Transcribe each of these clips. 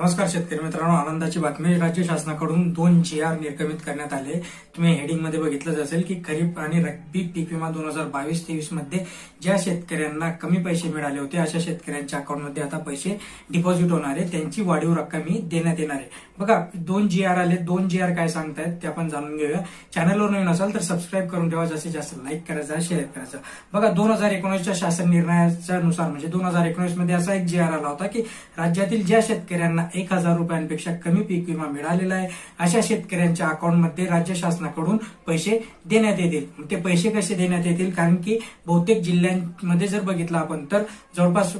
नमस्कार शेतकरी मित्रांनो आनंदाची बातमी राज्य शासनाकडून दोन जी आर निर्गमित करण्यात आले. तुम्ही हेडिंगमध्ये बघितलंच असेल की खरीप आणि रब्बी पीक विमा दोन हजार बावीस तेवीसमध्ये ज्या शेतकऱ्यांना कमी पैसे मिळाले होते अशा शेतकऱ्यांच्या अकाउंटमध्ये आता पैसे डिपॉझिट होणार आहे. त्यांची वाढीव रक्कम ही देण्यात येणार आहे. बघा दोन जी आर आले. दोन जी आर काय सांगतायत ते आपण जाणून घेऊया. चॅनलवर नवीन असाल तर सबस्क्राईब करून ठेवा. जास्तीत जास्त लाईक करायचा शेअर करायचा. बघा दोन हजार एकोणीसच्या शासन निर्णयाच्या नुसार म्हणजे दोन हजार एकोणीसमध्ये असा एक जी आर आला होता की राज्यातील ज्या शेतकऱ्यांना एक हजार रुपयांपेक्षा कमी पीक विमा मिळालेला आहे. अशा शेतकऱ्यांच्या अकाउंटमध्ये राज्य शासनाकडून पैसे देण्यात येतील. ते पैसे कसे देण्यात येतील? कारण की बहुतेक जिल्ह्यांमध्ये जर बघितलं आपण तर जवळपास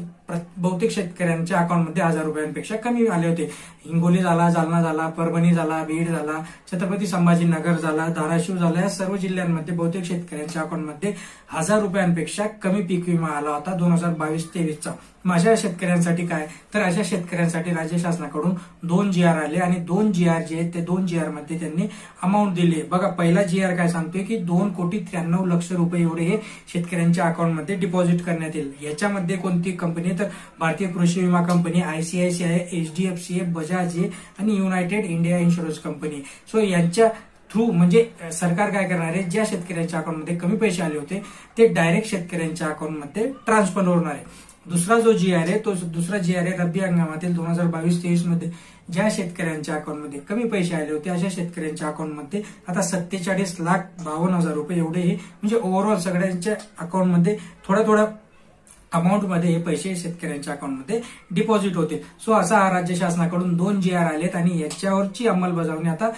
बहुतेक शेतकऱ्यांच्या अकाउंटमध्ये हजार रुपयांपेक्षा कमी आले होते. हिंगोली झाला जालना झाला परभणी झाला बीड झाला छत्रपती संभाजीनगर झाला धाराशिव झाला या सर्व जिल्ह्यांमध्ये बहुतेक शेतकऱ्यांच्या अकाउंटमध्ये हजार रुपयांपेक्षा कमी पीक विमा आला होता दोन हजार बावीस तेवीसचा. माझ्या शेतकऱ्यांसाठी काय? तर अशा शेतकऱ्यांसाठी राज्य शासनाकडून दोन जी आर आले आणि दोन जी आर जे आहेत ते दोन जी आरमध्ये त्यांनी अमाऊंट दिली. बघा पहिला जी आर काय सांगतोय की दोन कोटी त्र्याण्णव लक्ष रुपये एवढे हे शेतकऱ्यांच्या अकाउंटमध्ये डिपॉझिट करण्यात येईल. याच्यामध्ये कोणती कंपनी तर भारतीय कृषी विमा कंपनी आयसीआयसीआय एचडीएफसी बजाज आणि united India insurance company so यांच्या थ्रू म्हणजे सरकार काय करणार आहे? ज्या शेतकऱ्यांच्या अकाउंटमध्ये कमी पैसे आले होते ते डायरेक्ट शेतकऱ्यांच्या अकाउंटमध्ये ट्रान्सफर होणार आहे. दुसरा जो जी आर आहे तो दुसरा जी आर आहे रब्बी हंगामातील दोन हजार बावीस तेवीसमध्ये. ज्या शेतकऱ्यांच्या अकाउंटमध्ये कमी पैसे आले होते अशा शेतकऱ्यांच्या अकाउंटमध्ये आता सत्तेचाळीस लाख बावन्न हजार रुपये एवढे हे म्हणजे ओव्हरऑल सगळ्यांच्या अकाउंटमध्ये थोड्या थोड्या अमाऊंटमध्ये हे पैसे शेतकऱ्यांच्या अकाउंटमध्ये डिपॉझिट होते. सो असा हा राज्य शासनाकडून दोन जी आर आलेत आणि याच्यावरची अंमलबजावणी आता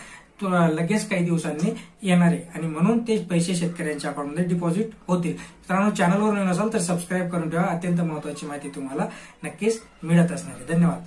लगेच काही दिवसांनी येणार. आहे आणि म्हणून ते पैसे शेतकऱ्यांच्या अकाउंटमध्ये डिपॉझिट होतील. मित्रांनो चॅनलवर नसाल तर सबस्क्राईब करून ठेवा. अत्यंत महत्वाची माहिती तुम्हाला नक्कीच मिळत असणार आहे. धन्यवाद.